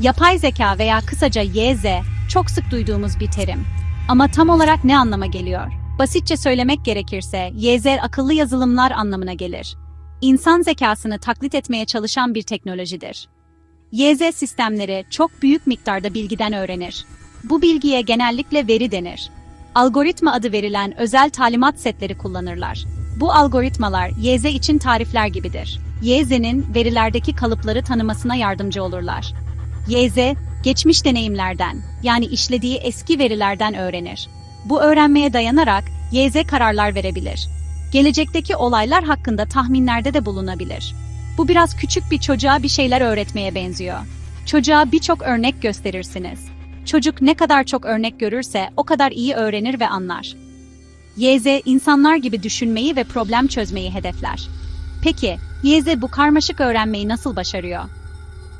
Yapay zeka veya kısaca YZ çok sık duyduğumuz bir terim. Ama tam olarak ne anlama geliyor? Basitçe söylemek gerekirse YZ akıllı yazılımlar anlamına gelir. İnsan zekasını taklit etmeye çalışan bir teknolojidir. YZ sistemleri çok büyük miktarda bilgiden öğrenir. Bu bilgiye genellikle veri denir. Algoritma adı verilen özel talimat setleri kullanırlar. Bu algoritmalar YZ için tarifler gibidir. YZ'nin verilerdeki kalıpları tanımasına yardımcı olurlar. YZ, geçmiş deneyimlerden, yani işlediği eski verilerden öğrenir. Bu öğrenmeye dayanarak YZ kararlar verebilir. Gelecekteki olaylar hakkında tahminlerde de bulunabilir. Bu biraz küçük bir çocuğa bir şeyler öğretmeye benziyor. Çocuğa birçok örnek gösterirsiniz. Çocuk ne kadar çok örnek görürse o kadar iyi öğrenir ve anlar. YZ insanlar gibi düşünmeyi ve problem çözmeyi hedefler. Peki, YZ bu karmaşık öğrenmeyi nasıl başarıyor?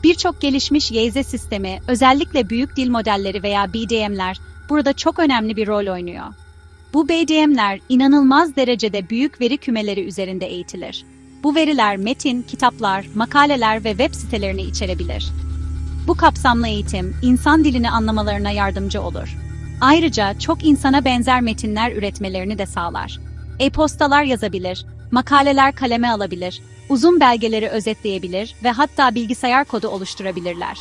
Birçok gelişmiş YZ sistemi, özellikle büyük dil modelleri veya BDM'ler burada çok önemli bir rol oynuyor. Bu BDM'ler inanılmaz derecede büyük veri kümeleri üzerinde eğitilir. Bu veriler metin, kitaplar, makaleler ve web sitelerini içerebilir. Bu kapsamlı eğitim, insan dilini anlamalarına yardımcı olur. Ayrıca çok insana benzer metinler üretmelerini de sağlar. E-postalar yazabilir, makaleler kaleme alabilir, uzun belgeleri özetleyebilir ve hatta bilgisayar kodu oluşturabilirler.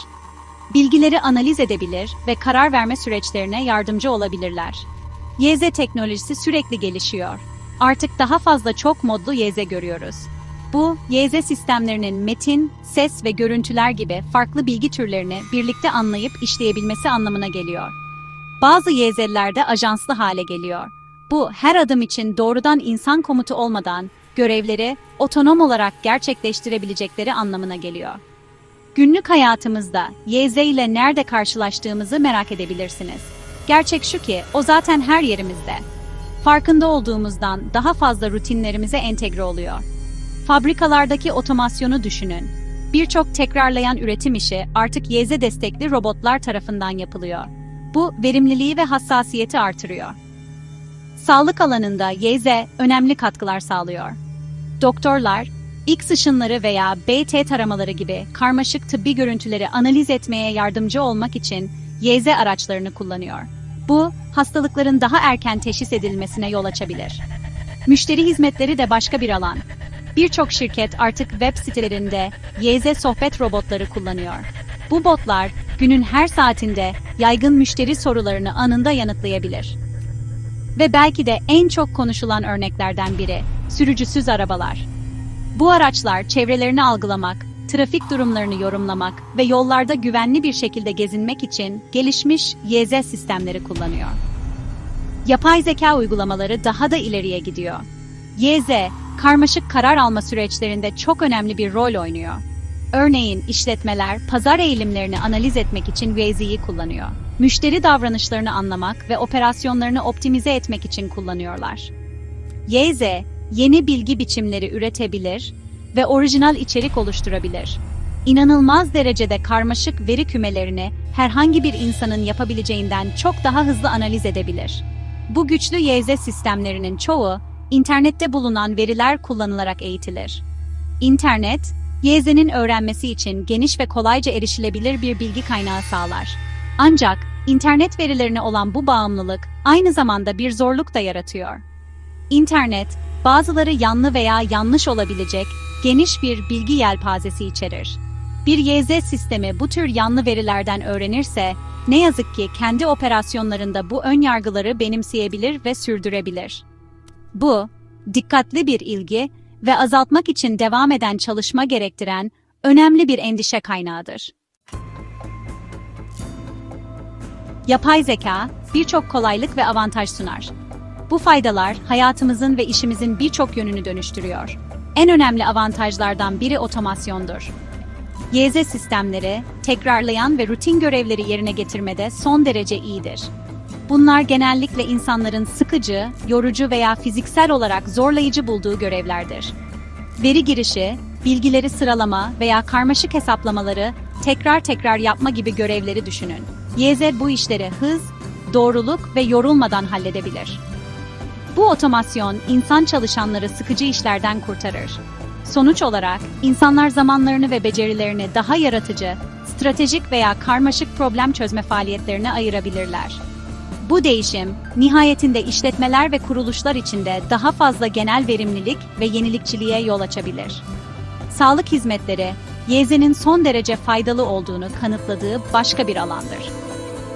Bilgileri analiz edebilir ve karar verme süreçlerine yardımcı olabilirler. YZ teknolojisi sürekli gelişiyor. Artık daha fazla çok modlu YZ görüyoruz. Bu, YZ sistemlerinin metin, ses ve görüntüler gibi farklı bilgi türlerini birlikte anlayıp işleyebilmesi anlamına geliyor. Bazı YZ'ler de ajanslı hale geliyor. Bu, her adım için doğrudan insan komutu olmadan görevleri otonom olarak gerçekleştirebilecekleri anlamına geliyor. Günlük hayatımızda YZ ile nerede karşılaştığımızı merak edebilirsiniz. Gerçek şu ki o zaten her yerimizde. Farkında olduğumuzdan daha fazla rutinlerimize entegre oluyor. Fabrikalardaki otomasyonu düşünün. Birçok tekrarlayan üretim işi artık YZ destekli robotlar tarafından yapılıyor. Bu verimliliği ve hassasiyeti artırıyor. Sağlık alanında YZ önemli katkılar sağlıyor. Doktorlar, X ışınları veya BT taramaları gibi karmaşık tıbbi görüntüleri analiz etmeye yardımcı olmak için YZ araçlarını kullanıyor. Bu, hastalıkların daha erken teşhis edilmesine yol açabilir. Müşteri hizmetleri de başka bir alan. Birçok şirket artık web sitelerinde YZ sohbet robotları kullanıyor. Bu botlar günün her saatinde yaygın müşteri sorularını anında yanıtlayabilir. Ve belki de en çok konuşulan örneklerden biri sürücüsüz arabalar. Bu araçlar çevrelerini algılamak, trafik durumlarını yorumlamak ve yollarda güvenli bir şekilde gezinmek için gelişmiş YZ sistemleri kullanıyor. Yapay zeka uygulamaları daha da ileriye gidiyor. YZ, karmaşık karar alma süreçlerinde çok önemli bir rol oynuyor. Örneğin işletmeler pazar eğilimlerini analiz etmek için YZ'yi kullanıyor. Müşteri davranışlarını anlamak ve operasyonlarını optimize etmek için kullanıyorlar. YZ, yeni bilgi biçimleri üretebilir ve orijinal içerik oluşturabilir. İnanılmaz derecede karmaşık veri kümelerini herhangi bir insanın yapabileceğinden çok daha hızlı analiz edebilir. Bu güçlü YZ sistemlerinin çoğu, internette bulunan veriler kullanılarak eğitilir. İnternet, YZ'nin öğrenmesi için geniş ve kolayca erişilebilir bir bilgi kaynağı sağlar. Ancak internet verilerine olan bu bağımlılık aynı zamanda bir zorluk da yaratıyor. İnternet, bazıları yanlı veya yanlış olabilecek geniş bir bilgi yelpazesi içerir. Bir YZ sistemi bu tür yanlı verilerden öğrenirse, ne yazık ki kendi operasyonlarında bu ön yargıları benimseyebilir ve sürdürebilir. Bu, dikkatli bir ilgi ve azaltmak için devam eden çalışma gerektiren önemli bir endişe kaynağıdır. Yapay zeka birçok kolaylık ve avantaj sunar. Bu faydalar hayatımızın ve işimizin birçok yönünü dönüştürüyor. En önemli avantajlardan biri otomasyondur. YZ sistemleri, tekrarlayan ve rutin görevleri yerine getirmede son derece iyidir. Bunlar genellikle insanların sıkıcı, yorucu veya fiziksel olarak zorlayıcı bulduğu görevlerdir. Veri girişi, bilgileri sıralama veya karmaşık hesaplamaları tekrar tekrar yapma gibi görevleri düşünün. YZ bu işleri hız, doğruluk ve yorulmadan halledebilir. Bu otomasyon insan çalışanları sıkıcı işlerden kurtarır. Sonuç olarak, insanlar zamanlarını ve becerilerini daha yaratıcı, stratejik veya karmaşık problem çözme faaliyetlerine ayırabilirler. Bu değişim, nihayetinde işletmeler ve kuruluşlar içinde daha fazla genel verimlilik ve yenilikçiliğe yol açabilir. Sağlık hizmetleri, YZ'nin son derece faydalı olduğunu kanıtladığı başka bir alandır.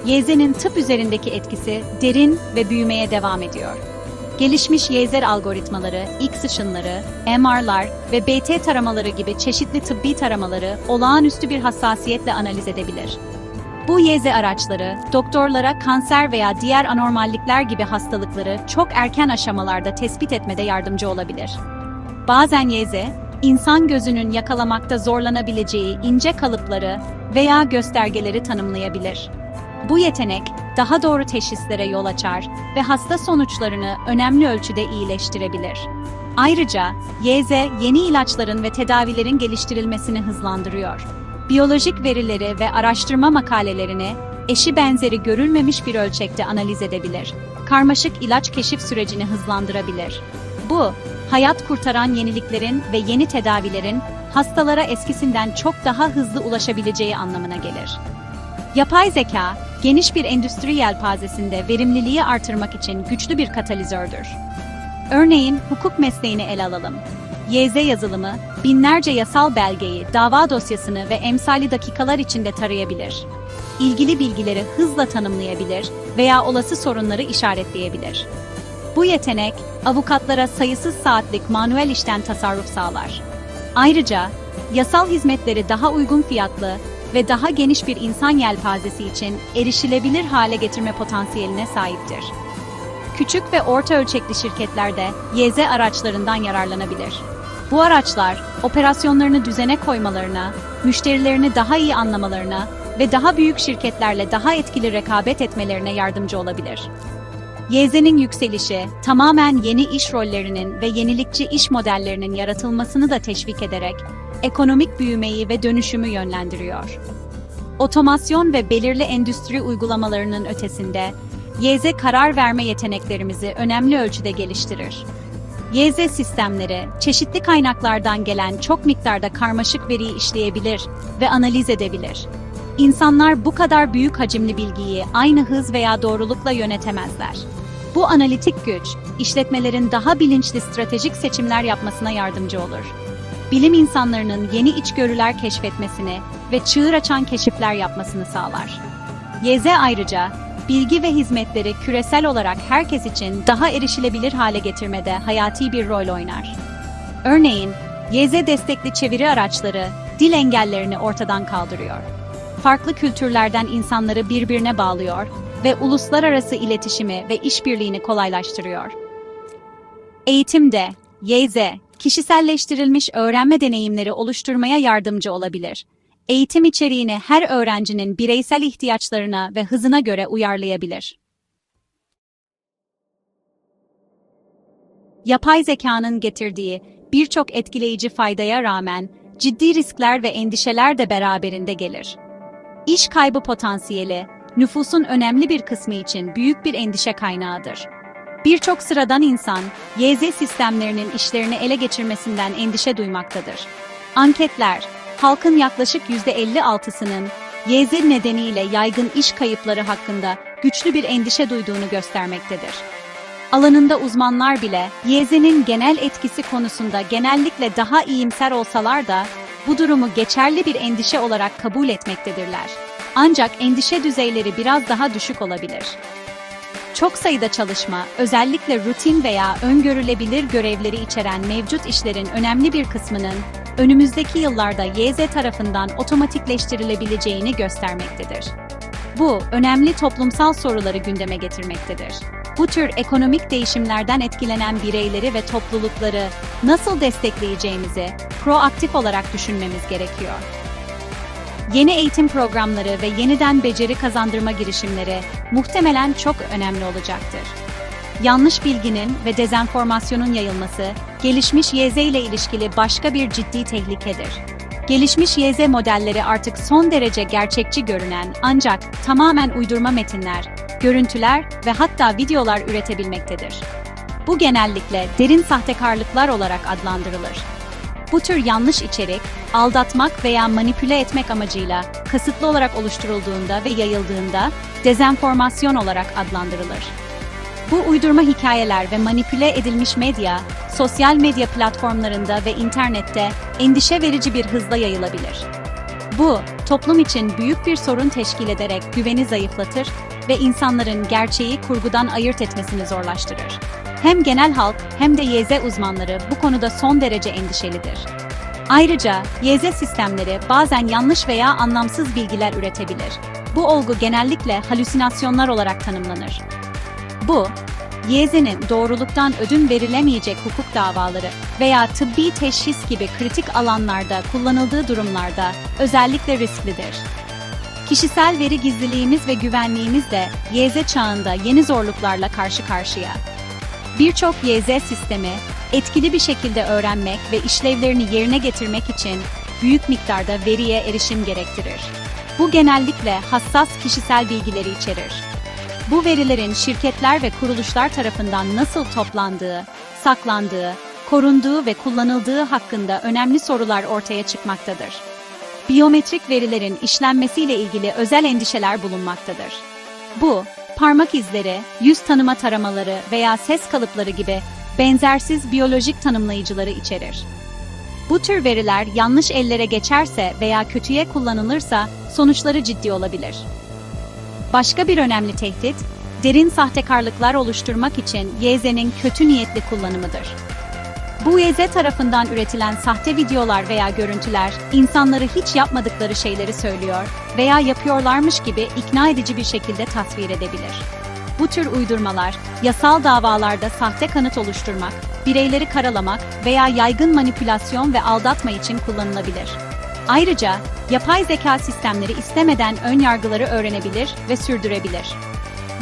YZ'nin tıp üzerindeki etkisi derin ve büyümeye devam ediyor. Gelişmiş YZ algoritmaları, X ışınları, MR'lar ve BT taramaları gibi çeşitli tıbbi taramaları olağanüstü bir hassasiyetle analiz edebilir. Bu YZ araçları, doktorlara kanser veya diğer anormallikler gibi hastalıkları çok erken aşamalarda tespit etmede yardımcı olabilir. Bazen YZ, insan gözünün yakalamakta zorlanabileceği ince kalıpları veya göstergeleri tanımlayabilir. Bu yetenek, daha doğru teşhislere yol açar ve hasta sonuçlarını önemli ölçüde iyileştirebilir. Ayrıca, YZ, yeni ilaçların ve tedavilerin geliştirilmesini hızlandırıyor. Biyolojik verileri ve araştırma makalelerini eşi benzeri görülmemiş bir ölçekte analiz edebilir. Karmaşık ilaç keşif sürecini hızlandırabilir. Bu, hayat kurtaran yeniliklerin ve yeni tedavilerin hastalara eskisinden çok daha hızlı ulaşabileceği anlamına gelir. Yapay zeka, geniş bir endüstri yelpazesinde verimliliği artırmak için güçlü bir katalizördür. Örneğin hukuk mesleğini ele alalım. YZ yazılımı, binlerce yasal belgeyi, dava dosyasını ve emsali dakikalar içinde tarayabilir. İlgili bilgileri hızla tanımlayabilir veya olası sorunları işaretleyebilir. Bu yetenek, avukatlara sayısız saatlik manuel işten tasarruf sağlar. Ayrıca, yasal hizmetleri daha uygun fiyatlı ve daha geniş bir insan yelpazesi için erişilebilir hale getirme potansiyeline sahiptir. Küçük ve orta ölçekli şirketler de YZ araçlarından yararlanabilir. Bu araçlar, operasyonlarını düzene koymalarına, müşterilerini daha iyi anlamalarına ve daha büyük şirketlerle daha etkili rekabet etmelerine yardımcı olabilir. YZ'nin yükselişi, tamamen yeni iş rollerinin ve yenilikçi iş modellerinin yaratılmasını da teşvik ederek, ekonomik büyümeyi ve dönüşümü yönlendiriyor. Otomasyon ve belirli endüstri uygulamalarının ötesinde, YZ karar verme yeteneklerimizi önemli ölçüde geliştirir. YZ sistemleri, çeşitli kaynaklardan gelen çok miktarda karmaşık veriyi işleyebilir ve analiz edebilir. İnsanlar bu kadar büyük hacimli bilgiyi aynı hız veya doğrulukla yönetemezler. Bu analitik güç, işletmelerin daha bilinçli stratejik seçimler yapmasına yardımcı olur. Bilim insanlarının yeni içgörüler keşfetmesini ve çığır açan keşifler yapmasını sağlar. YZ ayrıca, bilgi ve hizmetleri küresel olarak herkes için daha erişilebilir hale getirmede hayati bir rol oynar. Örneğin, YZ destekli çeviri araçları dil engellerini ortadan kaldırıyor. Farklı kültürlerden insanları birbirine bağlıyor ve uluslararası iletişimi ve işbirliğini kolaylaştırıyor. Eğitimde YZ, kişiselleştirilmiş öğrenme deneyimleri oluşturmaya yardımcı olabilir. Eğitim içeriğini her öğrencinin bireysel ihtiyaçlarına ve hızına göre uyarlayabilir. Yapay zekanın getirdiği birçok etkileyici faydaya rağmen ciddi riskler ve endişeler de beraberinde gelir. İş kaybı potansiyeli, nüfusun önemli bir kısmı için büyük bir endişe kaynağıdır. Birçok sıradan insan, YZ sistemlerinin işlerini ele geçirmesinden endişe duymaktadır. Anketler, halkın yaklaşık %56'sının YZ nedeniyle yaygın iş kayıpları hakkında güçlü bir endişe duyduğunu göstermektedir. Alanında uzmanlar bile YZ'nin genel etkisi konusunda genellikle daha iyimser olsalar da bu durumu geçerli bir endişe olarak kabul etmektedirler. Ancak endişe düzeyleri biraz daha düşük olabilir. Çok sayıda çalışma, özellikle rutin veya öngörülebilir görevleri içeren mevcut işlerin önemli bir kısmının önümüzdeki yıllarda YZ tarafından otomatikleştirilebileceğini göstermektedir. Bu, önemli toplumsal soruları gündeme getirmektedir. Bu tür ekonomik değişimlerden etkilenen bireyleri ve toplulukları nasıl destekleyeceğimizi proaktif olarak düşünmemiz gerekiyor. Yeni eğitim programları ve yeniden beceri kazandırma girişimleri muhtemelen çok önemli olacaktır. Yanlış bilginin ve dezenformasyonun yayılması, gelişmiş YZ ile ilişkili başka bir ciddi tehlikedir. Gelişmiş YZ modelleri artık son derece gerçekçi görünen ancak tamamen uydurma metinler, görüntüler ve hatta videolar üretebilmektedir. Bu genellikle derin sahtekarlıklar olarak adlandırılır. Bu tür yanlış içerik, aldatmak veya manipüle etmek amacıyla kasıtlı olarak oluşturulduğunda ve yayıldığında dezenformasyon olarak adlandırılır. Bu uydurma hikayeler ve manipüle edilmiş medya, sosyal medya platformlarında ve internette endişe verici bir hızla yayılabilir. Bu, toplum için büyük bir sorun teşkil ederek güveni zayıflatır ve insanların gerçeği kurgudan ayırt etmesini zorlaştırır. Hem genel halk hem de YZ uzmanları bu konuda son derece endişelidir. Ayrıca YZ sistemleri bazen yanlış veya anlamsız bilgiler üretebilir. Bu olgu genellikle halüsinasyonlar olarak tanımlanır. Bu, YZ'nin doğruluktan ödün verilemeyecek hukuk davaları veya tıbbi teşhis gibi kritik alanlarda kullanıldığı durumlarda özellikle risklidir. Kişisel veri gizliliğimiz ve güvenliğimiz de YZ çağında yeni zorluklarla karşı karşıya. Birçok YZ sistemi etkili bir şekilde öğrenmek ve işlevlerini yerine getirmek için büyük miktarda veriye erişim gerektirir. Bu genellikle hassas kişisel bilgileri içerir. Bu verilerin şirketler ve kuruluşlar tarafından nasıl toplandığı, saklandığı, korunduğu ve kullanıldığı hakkında önemli sorular ortaya çıkmaktadır. Biyometrik verilerin işlenmesiyle ilgili özel endişeler bulunmaktadır. Bu, parmak izleri, yüz tanıma taramaları veya ses kalıpları gibi benzersiz biyolojik tanımlayıcıları içerir. Bu tür veriler yanlış ellere geçerse veya kötüye kullanılırsa sonuçları ciddi olabilir. Başka bir önemli tehdit, derin sahtekarlıklar oluşturmak için YZ'nin kötü niyetli kullanımıdır. Bu YZ tarafından üretilen sahte videolar veya görüntüler, insanları hiç yapmadıkları şeyleri söylüyor veya yapıyorlarmış gibi ikna edici bir şekilde tasvir edebilir. Bu tür uydurmalar, yasal davalarda sahte kanıt oluşturmak, bireyleri karalamak veya yaygın manipülasyon ve aldatma için kullanılabilir. Ayrıca, yapay zeka sistemleri istemeden ön yargıları öğrenebilir ve sürdürebilir.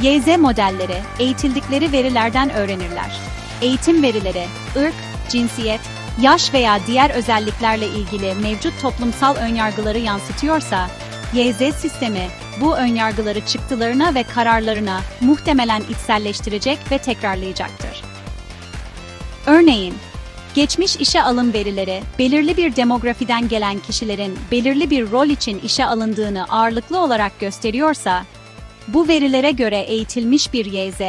YZ modelleri, eğitildikleri verilerden öğrenirler. Eğitim verileri, ırk, cinsiyet, yaş veya diğer özelliklerle ilgili mevcut toplumsal önyargıları yansıtıyorsa, YZ sistemi bu önyargıları çıktılarına ve kararlarına muhtemelen içselleştirecek ve tekrarlayacaktır. Örneğin, geçmiş işe alım verileri, belirli bir demografiden gelen kişilerin belirli bir rol için işe alındığını ağırlıklı olarak gösteriyorsa, bu verilere göre eğitilmiş bir YZ,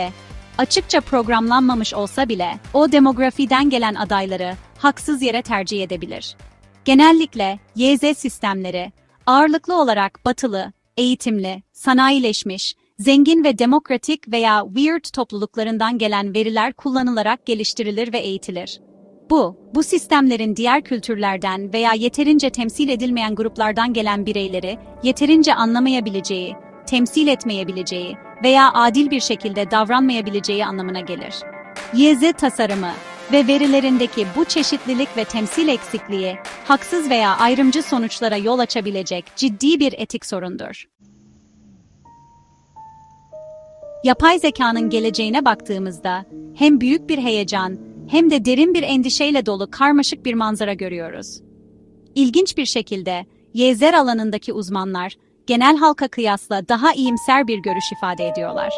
açıkça programlanmamış olsa bile o demografiden gelen adayları haksız yere tercih edebilir. Genellikle YZ sistemleri ağırlıklı olarak batılı, eğitimli, sanayileşmiş, zengin ve demokratik veya weird topluluklarından gelen veriler kullanılarak geliştirilir ve eğitilir. Bu, bu sistemlerin diğer kültürlerden veya yeterince temsil edilmeyen gruplardan gelen bireyleri yeterince anlamayabileceği, temsil etmeyebileceği veya adil bir şekilde davranmayabileceği anlamına gelir. YZ tasarımı ve verilerindeki bu çeşitlilik ve temsil eksikliği, haksız veya ayrımcı sonuçlara yol açabilecek ciddi bir etik sorundur. Yapay zekanın geleceğine baktığımızda hem büyük bir heyecan hem de derin bir endişeyle dolu karmaşık bir manzara görüyoruz. İlginç bir şekilde YZ alanındaki uzmanlar genel halka kıyasla daha iyimser bir görüş ifade ediyorlar.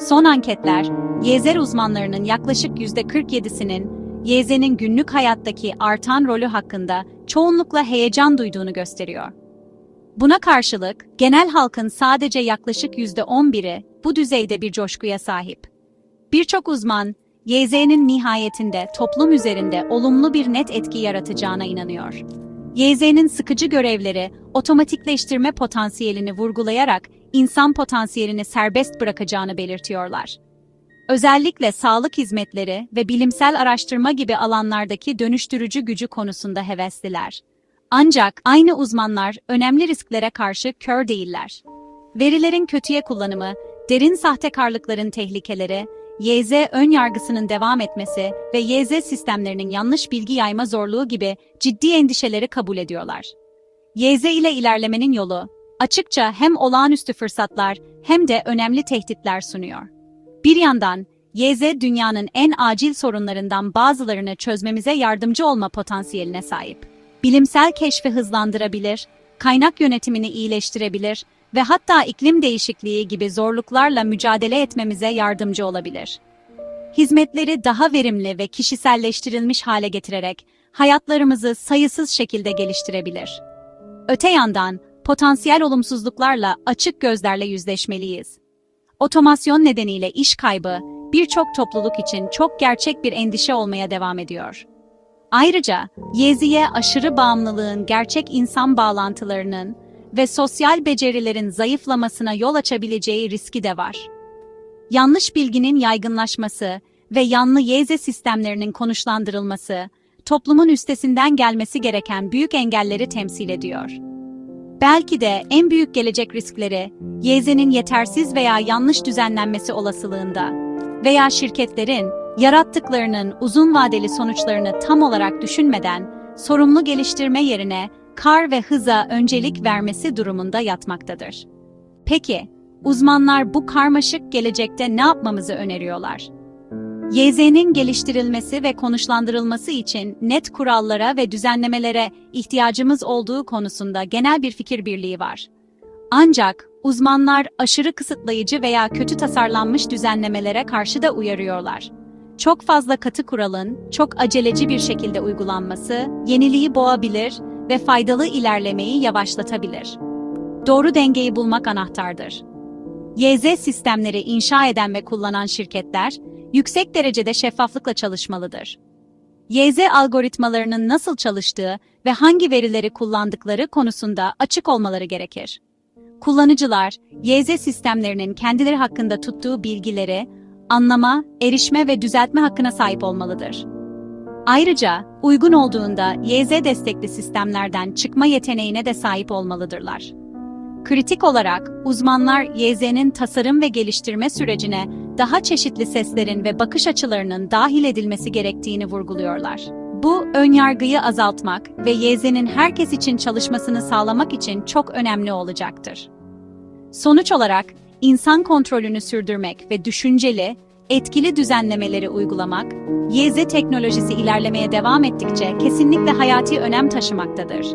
Son anketler, YZ uzmanlarının yaklaşık %47'sinin YZ'nin günlük hayattaki artan rolü hakkında çoğunlukla heyecan duyduğunu gösteriyor. Buna karşılık, genel halkın sadece yaklaşık %11'i bu düzeyde bir coşkuya sahip. Birçok uzman, YZ'nin nihayetinde toplum üzerinde olumlu bir net etki yaratacağına inanıyor. YZ'nin sıkıcı görevleri, otomatikleştirme potansiyelini vurgulayarak insan potansiyelini serbest bırakacağını belirtiyorlar. Özellikle sağlık hizmetleri ve bilimsel araştırma gibi alanlardaki dönüştürücü gücü konusunda hevesliler. Ancak aynı uzmanlar önemli risklere karşı kör değiller. Verilerin kötüye kullanımı, derin sahtekarlıkların tehlikeleri, YZ ön yargısının devam etmesi ve YZ sistemlerinin yanlış bilgi yayma zorluğu gibi ciddi endişeleri kabul ediyorlar. YZ ile ilerlemenin yolu, açıkça hem olağanüstü fırsatlar hem de önemli tehditler sunuyor. Bir yandan, YZ dünyanın en acil sorunlarından bazılarını çözmemize yardımcı olma potansiyeline sahip. Bilimsel keşfi hızlandırabilir, kaynak yönetimini iyileştirebilir ve hatta iklim değişikliği gibi zorluklarla mücadele etmemize yardımcı olabilir. Hizmetleri daha verimli ve kişiselleştirilmiş hale getirerek hayatlarımızı sayısız şekilde geliştirebilir. Öte yandan, potansiyel olumsuzluklarla açık gözlerle yüzleşmeliyiz. Otomasyon nedeniyle iş kaybı, birçok topluluk için çok gerçek bir endişe olmaya devam ediyor. Ayrıca, Yezi'ye aşırı bağımlılığın gerçek insan bağlantılarının ve sosyal becerilerin zayıflamasına yol açabileceği riski de var. Yanlış bilginin yaygınlaşması ve yanlı YZ sistemlerinin konuşlandırılması, toplumun üstesinden gelmesi gereken büyük engelleri temsil ediyor. Belki de en büyük gelecek riskleri, YZ'nin yetersiz veya yanlış düzenlenmesi olasılığında veya şirketlerin yarattıklarının uzun vadeli sonuçlarını tam olarak düşünmeden sorumlu geliştirme yerine kar ve hıza öncelik vermesi durumunda yatmaktadır. Peki, uzmanlar bu karmaşık gelecekte ne yapmamızı öneriyorlar? YZ'nin geliştirilmesi ve konuşlandırılması için net kurallara ve düzenlemelere ihtiyacımız olduğu konusunda genel bir fikir birliği var. Ancak uzmanlar aşırı kısıtlayıcı veya kötü tasarlanmış düzenlemelere karşı da uyarıyorlar. Çok fazla katı kuralın çok aceleci bir şekilde uygulanması yeniliği boğabilir ve faydalı ilerlemeyi yavaşlatabilir. Doğru dengeyi bulmak anahtardır. YZ sistemleri inşa eden ve kullanan şirketler, yüksek derecede şeffaflıkla çalışmalıdır. YZ algoritmalarının nasıl çalıştığı ve hangi verileri kullandıkları konusunda açık olmaları gerekir. Kullanıcılar, YZ sistemlerinin kendileri hakkında tuttuğu bilgileri, anlama, erişme ve düzeltme hakkına sahip olmalıdır. Ayrıca, uygun olduğunda YZ destekli sistemlerden çıkma yeteneğine de sahip olmalıdırlar. Kritik olarak uzmanlar YZ'nin tasarım ve geliştirme sürecine daha çeşitli seslerin ve bakış açılarının dahil edilmesi gerektiğini vurguluyorlar. Bu önyargıyı azaltmak ve YZ'nin herkes için çalışmasını sağlamak için çok önemli olacaktır. Sonuç olarak insan kontrolünü sürdürmek ve düşünceli, etkili düzenlemeleri uygulamak, YZ teknolojisi ilerlemeye devam ettikçe kesinlikle hayati önem taşımaktadır.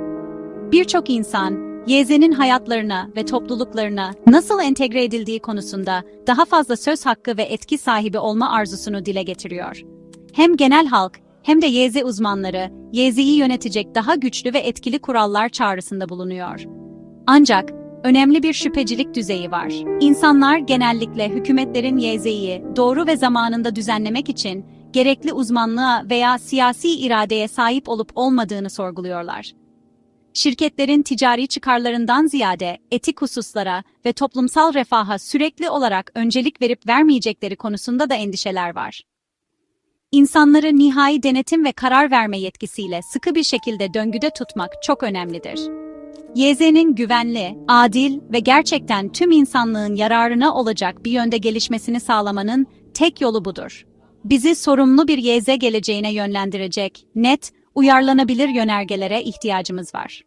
Birçok insan YZ'nin hayatlarına ve topluluklarına nasıl entegre edildiği konusunda daha fazla söz hakkı ve etki sahibi olma arzusunu dile getiriyor. Hem genel halk hem de YZ uzmanları YZ'yi yönetecek daha güçlü ve etkili kurallar çağrısında bulunuyor. Ancak önemli bir şüphecilik düzeyi var. İnsanlar genellikle hükümetlerin YZ'yi doğru ve zamanında düzenlemek için gerekli uzmanlığa veya siyasi iradeye sahip olup olmadığını sorguluyorlar şirketlerin ticari çıkarlarından ziyade etik hususlara ve toplumsal refaha sürekli olarak öncelik verip vermeyecekleri konusunda da endişeler var. İnsanları nihai denetim ve karar verme yetkisiyle sıkı bir şekilde döngüde tutmak çok önemlidir. YZ'nin güvenli, adil ve gerçekten tüm insanlığın yararına olacak bir yönde gelişmesini sağlamanın tek yolu budur. Bizi sorumlu bir YZ geleceğine yönlendirecek, net, uyarlanabilir yönergelere ihtiyacımız var.